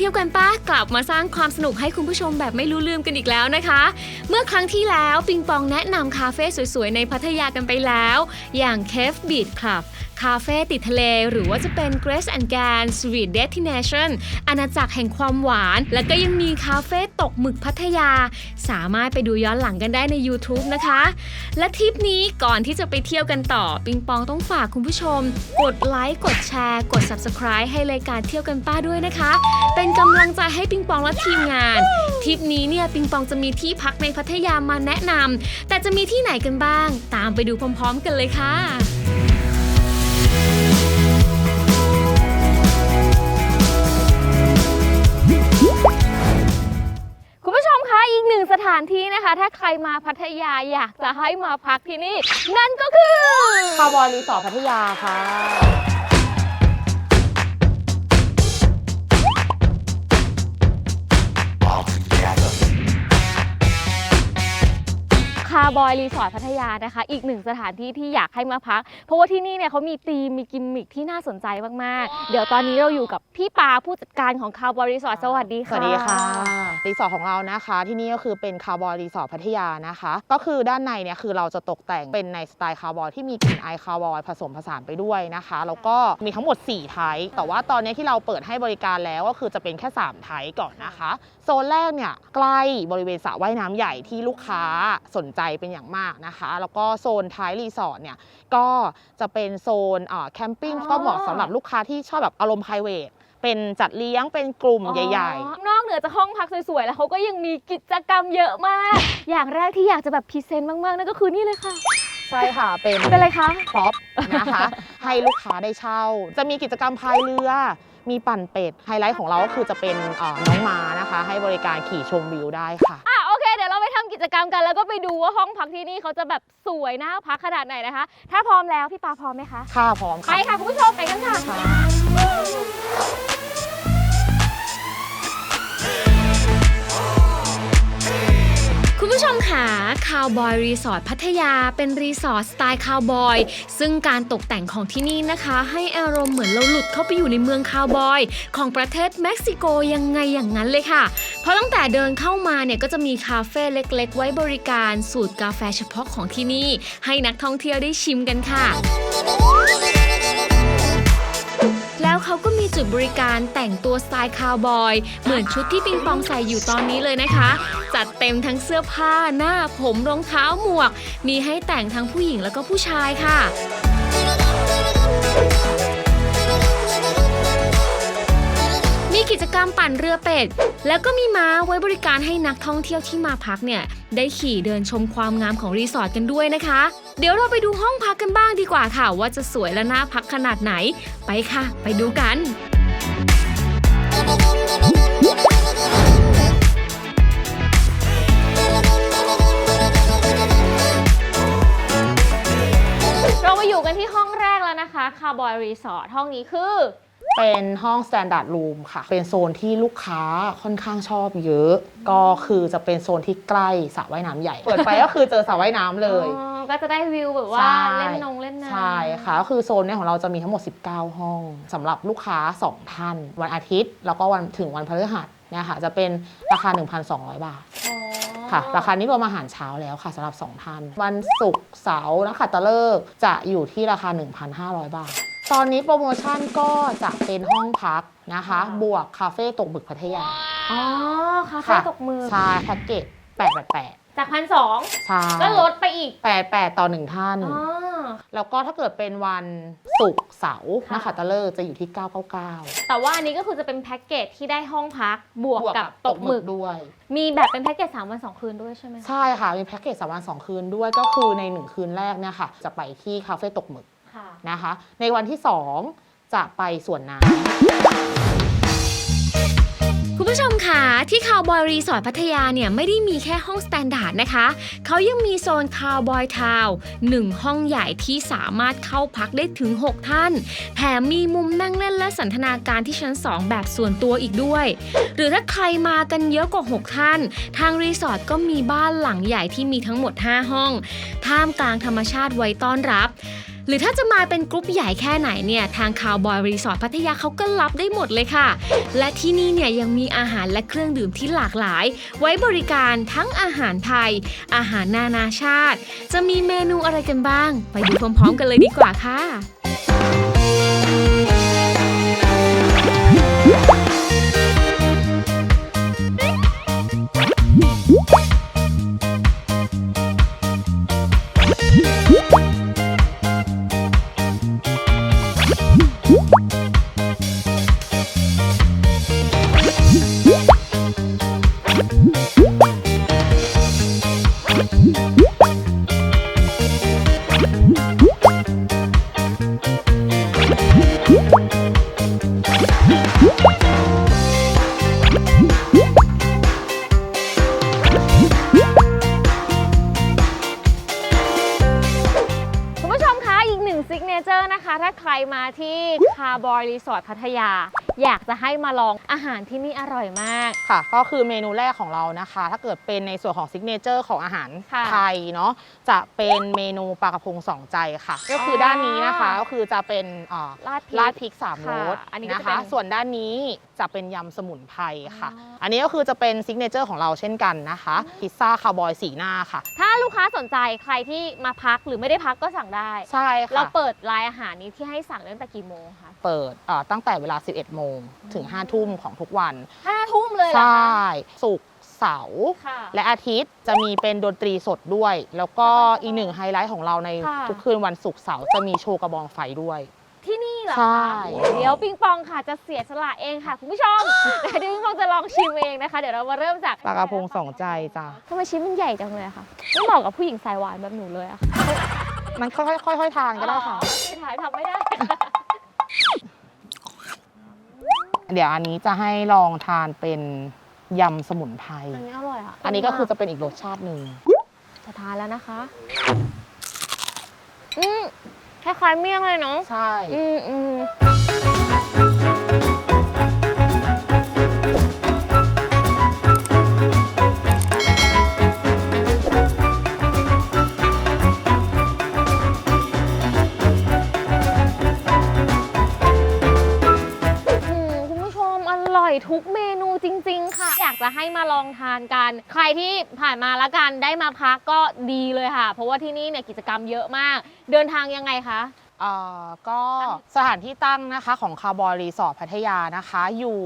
เที่ยวกันปะ ลับมาสร้างความสนุกให้คุณผู้ชมแบบไม่รู้ลืมกันอีกแล้วนะคะ เมื่อครั้งที่แล้วปิงปองแนะนำคาเฟ่สวยๆ ในพัทยากันไปแล้ว อย่าง Cave Beat Club คาเฟ่ติดทะเลหรือว่าจะเป็น Grace and Gan Sweet Destination อาณาจักรแห่งความหวาน แล้วก็ยังมีคาเฟ่ตกหมึกพัทยา สามารถไปดูย้อนหลังกันได้ใน YouTube นะคะ และทริปนี้ก่อนที่จะไปเที่ยวกันต่อ ปิงปองต้องฝากคุณผู้ชม กดไลค์กดแชร์ กด Subscribe ให้รายการเที่ยวกันป้าด้วยนะคะ เป็นกำลังใจให้ปิงปองและทีมงาน ทริปนี้เนี่ยปิงปองจะมีที่พักในพัทยามาแนะนำแต่จะมีที่ไหนกันบ้าง ตามไปดูพร้อม ๆ กันเลยค่ะคุณผู้ชมคะอีกหนึ่งสถานที่นะคะ ถ้าใครมาพัทยาอยากจะให้มาพักที่นี่ นั่นก็คือคาวบอยรีสอร์ทพัทยาค่ะาร์บอยรีสอร์ทพัทยานะคะ อีกหนึ่งสถานที่ที่อยากให้มาพัก เพราะว่าที่นี่เนี่ยเขามีธีมมีกิมมิคที่น่าสนใจมากๆ เดี๋ยวตอนนี้เราอยู่กับพี่ปาผู้จัดการของคาร์บอยรีสอร์ทสวัสดีสค่ะวัสดีค่ะ รีสอร์ทของเรานะคะ ที่นี่ก็คือเป็นคาวบอยรีสอร์ทพัทยานะคะ ก็คือด้านในเนี่ยคือเราจะตกแต่งเป็นในสไตล์คาวบอยที่มีกลิ่นไอายคาวบอยผสมผสานไปด้วยนะคะแล้วก็มีทั้งหมด4ไทป์แต่ว่าตอนนี้ที่เราเปิดให้บริการแล้วก็คือจะเป็นแค่3ไทป์ก่อนนะคะ โซนแรกเนี่ยใกล้บริเวณสระว่ายน้ำใหญ่ที่ลูกค้าสนใจเป็นอย่างมากนะคะ แล้วก็โซนท้ายรีสอร์ทเนี่ยก็จะเป็นโซนอ่าแคมปิ้งก็เหมาะสำหรับลูกค้าที่ชอบแบบอารมณ์ p r i v a t เป็นจัดเลี้ยงเป็นกลุ่มใหญ่อ๋อนอกเหนือจากห้องพักสวยๆ แล้วเขาก็ยังมีกิจกรรมเยอะมาก อย่างแรกที่อยากจะแบบพรีเซนต์มากๆ นั่นก็คือนี่เลยค่ะๆใช่ค่ะ เป็นเป็นอะไรคะพร็อพนะคะ ให้ลูกค้าได้เช่า จะมีกิจกรรมพายเรือ มีปั่นเป็ด ไฮไลท์ของเราก็คือจะเป็นเอ่อน้องม้านะคะ ให้บริการขี่ชมวิวได้ค่ะ จกรรมกันแล้วก็ไปดูว่าห้องพักที่นี่เขาจะแบบสวยน่าพักขนาดไหนนะคะ ถ้าพร้อมแล้วพี่ปาพร้อมไหมคะ ค่าพร้อมไปค่ะค่ะคุณผู้ชมไปกันค่ะ ค่ะ คุณผู้ชมค่ะคาวบอยรีสอร์ทพัทยาเป็นรีสอร์ทสไตล์คาวบอย ซึ่งการตกแต่งของที่นี่นะคะ ให้อารมณ์เหมือนเราหลุดเข้าไปอยู่ในเมืองคาวบอย ของประเทศเม็กซิโกยังไงอย่างนั้นเลยค่ะ เพราะตั้งแต่เดินเข้ามาเนี่ยก็จะมีคาเฟ่เล็กๆ ไว้บริการสูตรกาแฟเฉพาะของที่นี่ ให้นักท่องเที่ยวได้ชิมกันค่ะ เขาก็มีจุดบริการแต่งตัวสไตล์คาวบอย เหมือนชุดที่ปิงปองใส่อยู่ตอนนี้เลยนะคะ จัดเต็มทั้งเสื้อผ้าหน้าผมรองเท้าหมวก มีให้แต่งทั้งผู้หญิงแล้วก็ผู้ชายค่ะ มีกิจกรรมปั่นเรือเป็ด แล้วก็มีม้าไว้บริการให้นักท่องเที่ยวที่มาพักเนี่ยได้ขี่เดินชมความงามของรีสอร์ทกันด้วยนะคะ เดี๋ยวเราไปดูห้องพักกันบ้างดีกว่าค่ะ ว่าจะสวยและน่าพักขนาดไหน ไปค่ะ ไปดูกันเรามาอยู่กันที่ห้องแรกแล้วนะคะคาร์บอยรีสอร์ทห้องนี้คือ เป็นห้อง Standard Room ค่ะ เป็นโซนที่ลูกค้าค่อนข้างชอบเยอะ ก็คือจะเป็นโซนที่ใกล้สระว่ายน้ำใหญ่ เปิดไปก็คือเจอสระว่ายน้ำเลย อ๋อก็จะได้วิวแบบว่า ใช่ เล่นนงเล่นน้ำ ใช่ค่ะก็คือโซนเนี้ของเราจะมีทั้งหมด 19 ห้องสำหรับลูกค้า 2 ท่าน วันอาทิตย์ แล้วก็วันถึงวันพฤหัสเนี่ยค่ะ จะเป็นราคา 1,200 บาท อ๋อค่ะ ราคานี้รวมอาหารเช้าแล้วค่ะสำหรับ 2 ท่าน วันศุกร์เสาร์และขัตฤกษ์จะอยู่ที่ราคา 1,500 บาท ตอนนี้โปรโมชั่นก็จะเป็นห้องพักนะคะ บวกคาเฟ่ตกบึกพัทยา อ๋อคาเฟ่ค่ะตกมือ ใช่แพ็กเกจ888จากพันสองใช่ก็ลดไปอีก88ต่อ1ท่าน อ๋อ แล้วก็ถ้าเกิดเป็นวันศุกร์เสาร์ค่ะนะคะตะเลิกษ์จะอยู่ที่ 999 แต่ว่าอันนี้ก็คือจะเป็นแพ็กเกจที่ได้ห้องพักบวกกับตกหมึกด้วย มีแบบเป็นแพ็กเกจ3วัน 2 คืนด้วยใช่ไหมคะใช่ค่ะ มีแพ็กเกจสามวันสองคืนด้วยก็คือใน 1 คืนแรกเนี่ยค่ะ จะไปที่คาเฟ่ตกหมึกค่ะ นะคะ ในวันที่ 2 จะไปสวนน้คุณผู้ชมค่ะที่คาวบอยรีสอร์ทพัทยาเนี่ยไม่ได้มีแค่ห้องสแตนดาร์ดนะคะ เขายังมีโซนคาวบอยทาวหนึ่งห้องใหญ่ที่สามารถเข้าพักได้ถึง 6 ท่าน แถมมีมุมนั่งเล่นและสันทนาการที่ชั้น 2 แบบส่วนตัวอีกด้วย หรือถ้าใครมากันเยอะกว่า 6 ท่าน ทางรีสอร์ทก็มีบ้านหลังใหญ่ที่มีทั้งหมด 5 ห้อง ท่ามกลางธรรมชาติไว้ต้อนรับ หรือถ้าจะมาเป็นกรุ๊ปใหญ่แค่ไหนเนี่ยทางคาวบอยรีสอร์ทพัทยาเขาก็รับได้หมดเลยค่ะ และที่นี่เนี่ยยังมีอาหารและเครื่องดื่มที่หลากหลาย ไว้บริการทั้งอาหารไทย อาหารนานาชาติ จะมีเมนูอะไรกันบ้าง ไปดูพร้อมๆกันเลยดีกว่าค่ะ สอร์ทพัทยา อยากจะให้มาลองอาหารที่นี่อร่อยมาก ค่ะ ก็คือเมนูแรกของเรานะคะ ถ้าเกิดเป็นในส่วนของซิกเนเจอร์ของอาหารค่ะไทยเนาะจะเป็นเมนูปลากระพงสองใจค่ะ ก็คือด้านนี้นะคะก็คือจะเป็นอ่าราดพริกราดพริกสามรสค่ะอันนี้ก็นะจะเป็คะ นส่วนด้านนี้จะเป็นยำสมุนไพรค่ะ อ๋ออั อันนี้ก็คือจะเป็นซิกเนเจอร์ของเราเช่นกันนะคะพิซซ่าคาวบอยสีหน้าค่ะ ถ้าลูกค้าสนใจใครที่มาพักหรือไม่ได้พักก็สั่งได้ ใช่ค่ะ เราเปิดรายอาหารนี้ที่ให้สั่งตั้งแต่กี่โมงคะ เปิดอ่าตั้งแต่เวลา 11 โมงถึง 5 ทุ่มของทุกวัน ห้าทุ่มเลยเหรใชอคะ่ ศุกร์เสาร์ค่ะ และอาทิตย์จะมีเป็นดนตรีสดด้วย แล้วก็อีกหนึ่งไฮไลท์ของเราในค่ะ ทุกคืนวันศุกร์เสาร์จะมีโชว์กระบองไฟด้วย ที่นี่เหรอใช่ คะเดี๋ยวปิงปองค่ะจะเสียสละเองค่ะคุณผู้ชมเดี๋ยวปิงปองจะลองชิมเองนะคะ เดี๋ยวเรามาเริ่มจากปลากระพงสองใจจ้ะทำไมชิ้นมันใหญ่จังเลยอะคะไม่เหมาะกับผู้หญิงสายหวานแบบหนูเลยอะค่ะมันค่อยๆค่อยๆทานก็ได้ค่ะ อ๋อไม่ถ่ายทำไม่ได้ เดี๋ยวอันนี้จะให้ลองทานเป็นยำสมุนไพร อันนี้อร่อยอะอันนี้ก็คือจะเป็นอีกรสชาติหนึ่งจะทานแล้วนะคะ อืมคล้ายๆเมี่ยงเลยเนาะ ใช่ อืมอืม ให้มาลองทานกัน ใครที่ผ่านมาแล้วกันได้มาพักก็ดีเลยค่ะ เพราะว่าที่นี่เนี่ยกิจกรรมเยอะมาก เดินทางยังไงคะ เอ่อก็สถานที่ตั้งนะคะของคาร์บอยรีสอร์ทพัทยานะคะ อยู่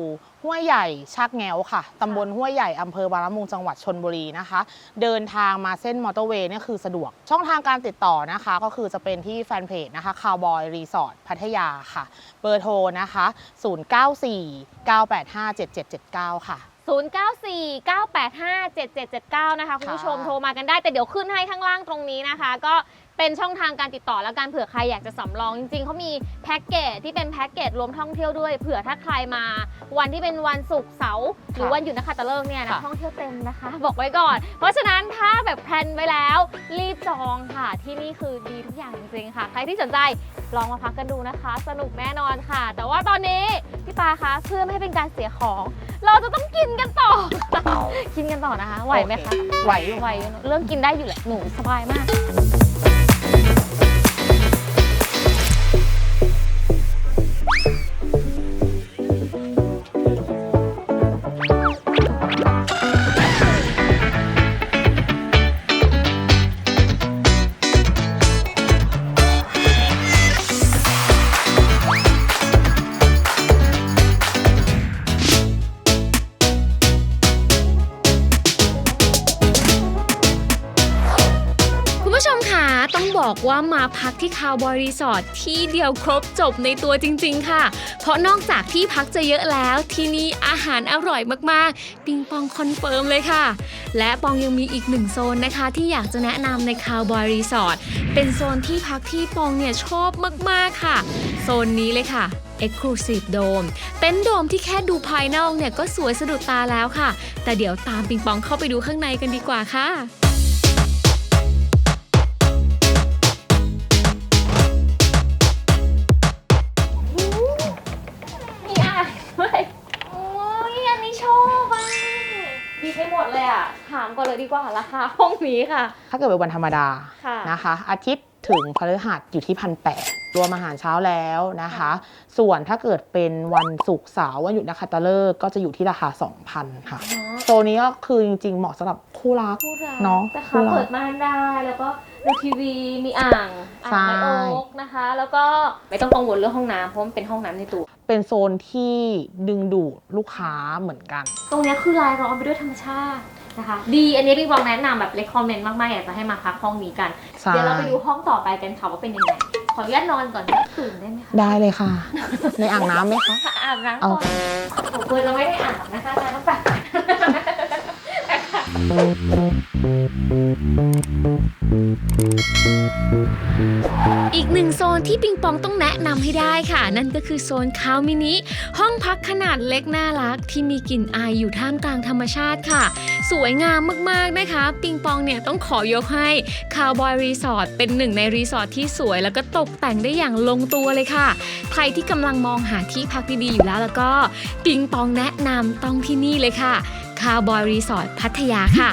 ห้วยใหญ่ชักแงวค่ะตำบลห้วยใหญ่อำเภอบางละมุงจังหวัดชนบุรีนะคะ เดินทางมาเส้นมอเตอร์เวย์เนี่ยคือสะดวก ช่องทางการติดต่อนะคะ ก็คือจะเป็นที่แฟนเพจนะคะคาร์บอยรีสอร์ทพัทยาค่ะ เบอร์โทรนะคะ 0949857779 ค่ะ 0949857779 นะคะคุณผู้ชมค่ะโทรมากันได้แต่เดี๋ยวขึ้นให้ข้างล่างตรงนี้นะคะ ก็เป็นช่องทางการติดต่อแล้วกันเผื่อใครอยากจะสำรอง จริงๆเขามีแพ็กเกจที่เป็นแพ็กเกจรวมท่องเที่ยวด้วยเผื่อถ้าใครมา วันที่เป็นวันศุกร์เสาร์หรือวันหยุดนะคะตะเลิกเนี่ยนะค่ะ ท่องเที่ยวเต็มนะคะ บอกไว้ก่อน เพราะฉะนั้นถ้าแบบแพลนไว้แล้ว รีบจองค่ะ ที่นี่คือดีทุกอย่างจริงๆค่ะ ใครที่สนใจลองมาพักกันดูนะคะ สนุกแน่นอนค่ะ แต่ว่าตอนนี้พี่ปาคะเพื่อไม่ให้เป็นการเสียของ เราจะต้องกินกันต่อ กินกันต่อนะคะ ไหวไหมคะ ไหวอยู่ ไหวอยู่เนอะเรื่องกินได้อยู่แหละ หนูสบายมาก ต้องบอกว่ามาพักที่คาวบอยรีสอร์ทที่เดียวครบจบในตัวจริง ๆ ค่ะ เพราะนอกจากที่พักจะเยอะแล้วที่นี่อาหารอร่อยมากๆ ปิงปองคอนเฟิร์มเลยค่ะ และปองยังมีอีกหนึ่งโซนนะคะ ที่อยากจะแนะนำในคาวบอยรีสอร์ทเป็นโซนที่พักที่ปองเนี่ยชอบมากๆค่ะ โซนนี้เลยค่ะ Exclusive Dome เต็นท์โดมที่แค่ดูภายนอกเนี่ยก็สวยสะดุดตาแล้วค่ะ แต่เดี๋ยวตามปิงปองเข้าไปดูข้างในกันดีกว่าค่ะ ดีกว่าราคาห้องนี้ค่ะ ถ้าเกิดเป็นวันธรรมดาค่ะ นะคะ อาทิตย์ถึงพฤหัสอยู่ที่พันแรวมอาหารเช้าแล้วนะคะ ส่วนถ้าเกิดเป็นวันศุกร์เสาร์วันหยุดนักขัตฤกษ์ก็จะอยู่ที่ราคา 2,000 ค่ะโซนนี้ก็คือจริงๆ เหมาะสำหรับคู่รักคู่รักเนอะนะคะคู่รักเปิดม่านได้แล้วก็ดูทีวีมีอ่างอ่างใช่ ไม้โอ๊กนะคะ แล้วก็ไม่ต้องกังวลเรื่องห้องน้ำเพราะมันเป็นห้องน้ำในตัว เป็นโซนที่ดึงดูดลูกค้าเหมือนกัน ตรงเนี้ยคือรายล้อมไปด้วยธรรมชาติ นะคะ ดีอันนี้พี่บองแนะนำแบบเลคคอมเมนต์มากๆอยากจะให้มาพักห้องนี้กัน ใช่ เดี๋ยวเราไปดูห้องต่อไปกันค่ะว่าเป็นยังไง ขออนุญาตนอนก่อนตื่นได้ไหมคะได้เลยค่ะ ในอ่างน้ำไหมคะ อาบน้ำเอาก่อนผมควรจะไม่ได้อาบนะคะอาจารย์ต้องแบบ อีกหนึ่งโซนที่ปิงปองต้องแนะนำให้ได้ค่ะ นั่นก็คือโซนคาวมินิ ห้องพักขนาดเล็กน่ารัก ที่มีกลิ่นอายอยู่ท่ามกลางธรรมชาติค่ะ สวยงามมากๆนะคะ ปิงปองเนี่ยต้องขอยกให้คาวบอยรีสอร์ทเป็นหนึ่งในรีสอร์ทที่สวย แล้วก็ตกแต่งได้อย่างลงตัวเลยค่ะ ใครที่กำลังมองหาที่พักดีๆอยู่แล้วแล้วก็ปิงปองแนะนำต้องที่นี่เลยค่ะ คาวบอยรีสอร์ทพัทยาค่ะ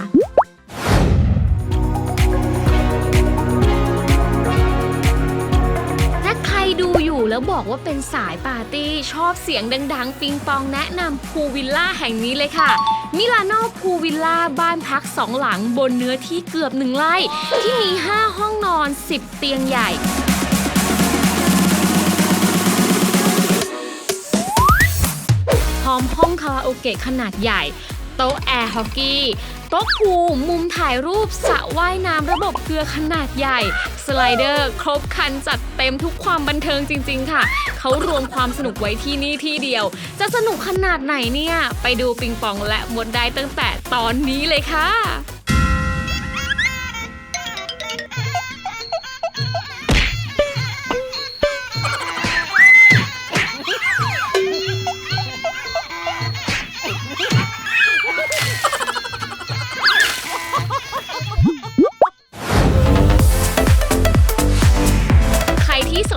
ถ้าใครดูอยู่แล้วบอกว่าเป็นสายปาร์ตี้ชอบเสียงดังๆ ปิงปองแนะนำพูวิลล่าแห่งนี้เลยค่ะมิลานโนพูวิลล่าบ้านพักสองหลังบนเนื้อที่เกือบหนึ่งไร่ ที่มี 5 ห้องนอน 10 เตียงใหญ่พร้อมห้องคาราโอเกะขนาดใหญ่ โต๊ะแอร์ฮอกกี้โต๊ะพูมุมถ่ายรูปสระว่ายน้ำระบบเกลือขนาดใหญ่ สไลเดอร์ ครบครันจัดเต็มทุกความบันเทิงจริง ๆ ค่ะ เขารวมความสนุกไว้ที่นี่ที่เดียว จะสนุกขนาดไหนเนี่ย ไปดูปิงปองและมดได้ตั้งแต่ตอนนี้เลยค่ะ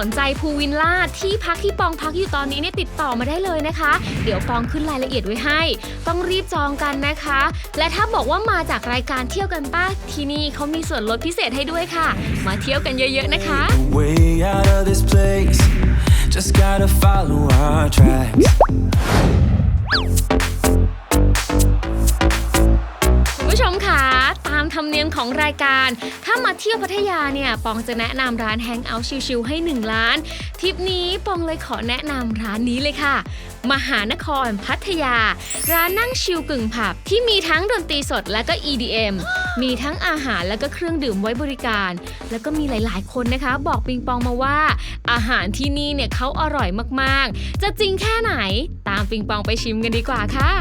นใจพูวิลล่าที่พักที่ปองพักอยู่ตอนนี้เนี่ยติดต่อมาได้เลยนะคะ เดี๋ยวปองขึ้นรายละเอียดไว้ให้ ต้องรีบจองกันนะคะ และถ้าบอกว่ามาจากรายการเที่ยวกันป้าที่นี่เขามีส่วนลดพิเศษให้ด้วยค่ะ มาเที่ยวกันเยอะๆนะคะ just gotta follow our tracks. ของรายการ ถ้ามาเที่ยวพัทยาเนี่ยปองจะแนะนำร้านแฮงเอาท์ชิลๆให้1ล้าน ทริปนี้ปองเลยขอแนะนำร้านนี้เลยค่ะ มหานครพัทยา ร้านนั่งชิลกึ่งผับ ที่มีทั้งดนตรีสดและก็ EDM มีทั้งอาหารและก็เครื่องดื่มไว้บริการ แล้วก็มีหลาย ๆ คนนะคะ บอกปิงปองมาว่า อาหารที่นี่เนี่ยเขาอร่อยมากๆ จะจริงแค่ไหน ตามปิงปองไปชิมกันดีกว่าค่ะ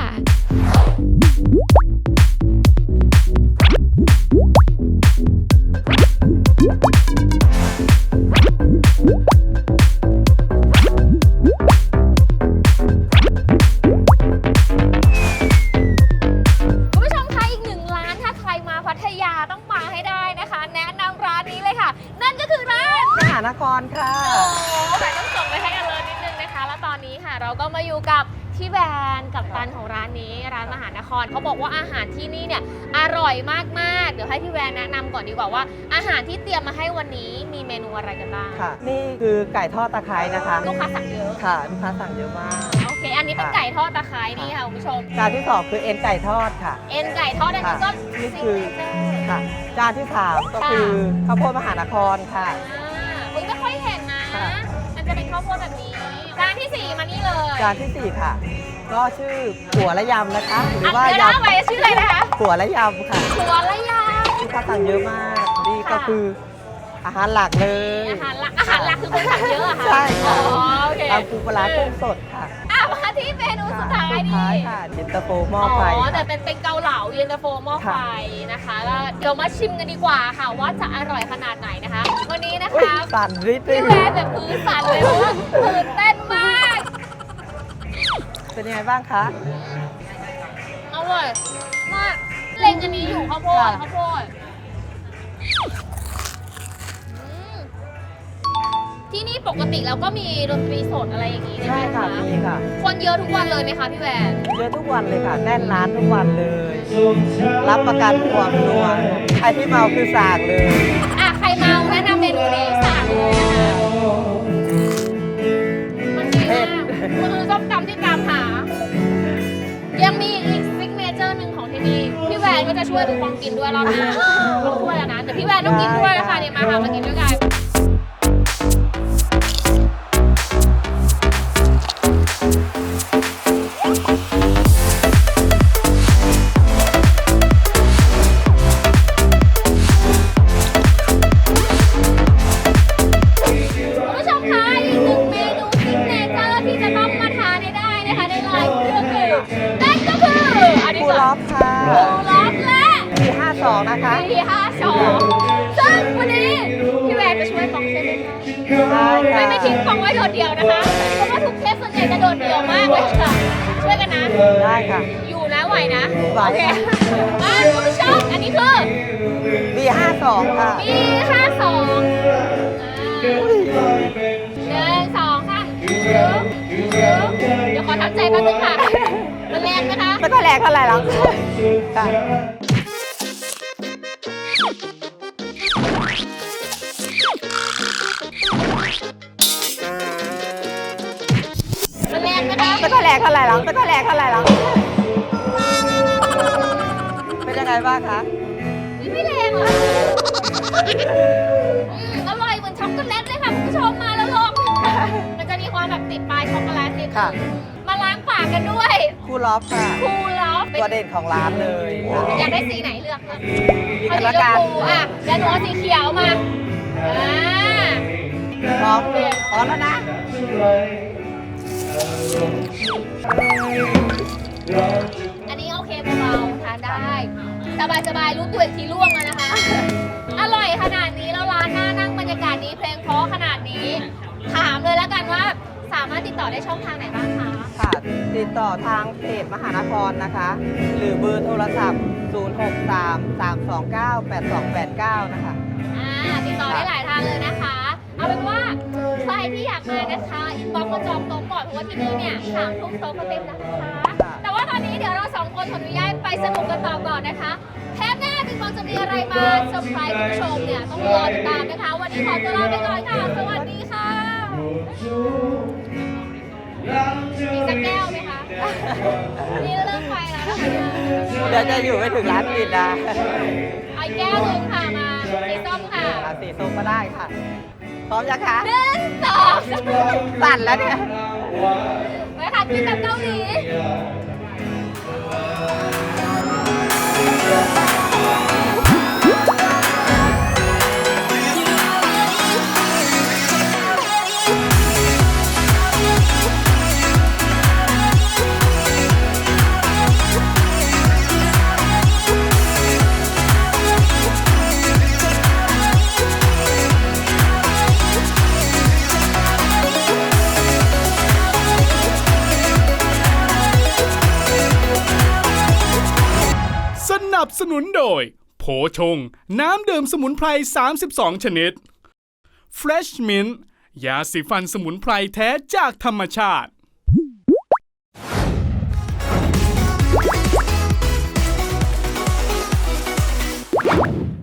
ที่นี่เนี่ยอร่อยมากๆ เดี๋ยวให้พี่แบรนด์แนะนำก่อนดีกว่าว่า อาหารที่เตรียมมาให้วันนี้มีเมนูอะไรกันบ้างค่ะ นี่คือไก่ทอดตะไคร้นะคะลูกค้าสั่งเยอะค่ะลูกค้าสั่งเยอะมาก โอเค อันนี้เป็นไก่ทอดตะไคร้นี่ค่ะคุณผู้ชม จานที่สองคือเอ็นไก่ทอดค่ะ เอ็นไก่ทอดอันนี้ก็ค่ะนี่คือ ซิกเนเจอร์ ค่ะ จานที่สามก็คือข้าวโพดมหานครค่ะ อ่าอุ๊ยไม่ค่อยเห็นนะ ค่ะ มันจะเป็นข้าวโพดแบบนี้จานที่สี่มานี่เลย จานที่สี่ค่ะ ก็ชื่อหัวละยำนะคะหรืออะว่าเดี๋ยวนะยำไปชื่ออะไรนะคะหัวละยำค่ะหัวละยลูกค้าสั่งเยอะมาก นี่ก็คืออาหารหลักเลำยอาหารหลักอาหารหลักคือคนสั่งเยอะเหรอะค่ะใช่ค่ะอ๋อโอเคตำปูปลาร้ากุ้งสดค่ะอะมาที่เมนูสุดท้ายสุดนี่ท้ายค่ะเย็นตาโฟหม้ออ๋ไฟอแต่ค่ะเป็นเป็นเกาเหลาเย็นตาโฟหม้อไฟค่ะนะคะแล้วเดี๋ยวมาชิมกันดีกว่าค่ะว่าจะอร่อยขนาดไหนนะคะ วันนี้นะอุ๊ยคะสั่นริดพี่แวร์แบบมือสั่นเลยเพราะว่าตื่นเต้นมาก เป็นยังไงบ้างคะ อร่อยมากเล็งอันนี้อยู่ข้าวโพดค่ะ ข้าวโพดอืมที่นี่ปกติแล้วก็มีดนตรีสดอะไรอย่างนี้ใช่ใช่ไหมค่ะคะนี่ค่ะคนเยอะทุกวันเลยไหมคะพี่แวนเยอะทุกวันเลยค่ะ แน่นร้านทุกวันเลย รับประกันความนัวใครที่เมาคือสากเลย อะใครเมาแนะนำเมนูนี้สั่งเลย ยังมีอีกซิกเนเจอร์หนึ่งของที่นี่พี่แวนก็จะช่วยคุณปองกินด้วยรอบหน้าต้องช่วยแล้วนะแต่พี่แวนต้องกินด้วยนะคะเนี่ยมาค่ะมากินด้วยกัน ดดเดี่ยวนะคะ เพราะว่าทุกเทปส่วนใหญ่จะโดดเดี่ยวมากเลยค่ะ ช่วยกันนะ ได้ค่ะ อยู่นะไหวนะ ไหว โอเคมาคุณผู้ชมอันนี้คือปีห้าสองค่ะปีห้าสองหนึ่งสองสามเดี๋ยวขอทำใจแป๊บนึงค่ะมันแรงนะคะ ไม่ค่อยแรงเท่าไหร่หรอกค่ะ มันแรงนะคะไม่ค่อยแรงเท่าไหร่หรอกไม่ค่อยแรงเท่าไหร่หรอกเป็นยังไงบ้างคะไม่แรงเหรออืมอร่อยเหมือนช็อกโกแลตเลยค่ะคุณผู้ชมมาแล้วลองมันจะมีความแบบติดปลายช็อกโกแลตนิดนึค่ะ งมาล้างปากกันด้วยคูล็อฟค่ะ คูลล็อฟตัวเด่นของร้านเลยค่ะอยากได้สีไหนเลือกค่ะสีเอาสีละชกัมนพูอะเดี๋ยวหนูเอาสีเขียวมาอ่าพร้อมพร้อมแล้วนะ อันนี้โอเคเบาๆทานได้ สบายๆรู้ตัวอีกทีล่วงแล้วนะคะ อร่อยขนาดนี้แล้วร้านหน้านั่งบรรยากาศดีเพลงเพราะขนาดนี้ ถามเลยแล้วกันว่า สามารถติดต่อได้ช่องทางไหนบ้างคะค่ะติดต่อทางเพจมหานครนะคะ หรือเบอร์โทรศัพท์ 063 329 8289 นะคะ อ่าติดต่อได้หลายทางเลยนะคะ เอาเป็นว่าใครที่อยากมานะคะอินบ็อกซ์มาจองโต๊ะก่อนเพราะว่าที่นี่เนี่ยสามทุ่มโต๊ะก็เต็มแล้วนะคะแต่ว่าตอนนี้เดี๋ยวเราสองคนขออนุญาตไปสนุกกันต่อก่อนนะคะเทปหน้าปิงปองจะมีอะไรมาเซอร์ไพรส์คุณผู้ชมเนี่ยต้องรอติดตามนะคะ วันนี้ขอตัวลาไปก่อนค่ะ สวัสดีค่ะมีสักแก้วไหมคะนี่เริ่มไปแล้วนะคะเดี๋ยวจะอยู่ไม่ถึงร้านปิดนะเอาอีกแก้วหนึ่งค่ะมาสีส้มค่ะอะสีส้มก็ได้ค่ะพ ร้อมยังคะหนึ่งสองสามสั่นแล้วเนี่ยไปค่ะกินแบบเกาหลี โผชง น้ำดื่มสมุนไพร 32 ชนิด Fresh Mint ยาสีฟันสมุนไพรแท้จากธรรมชาติ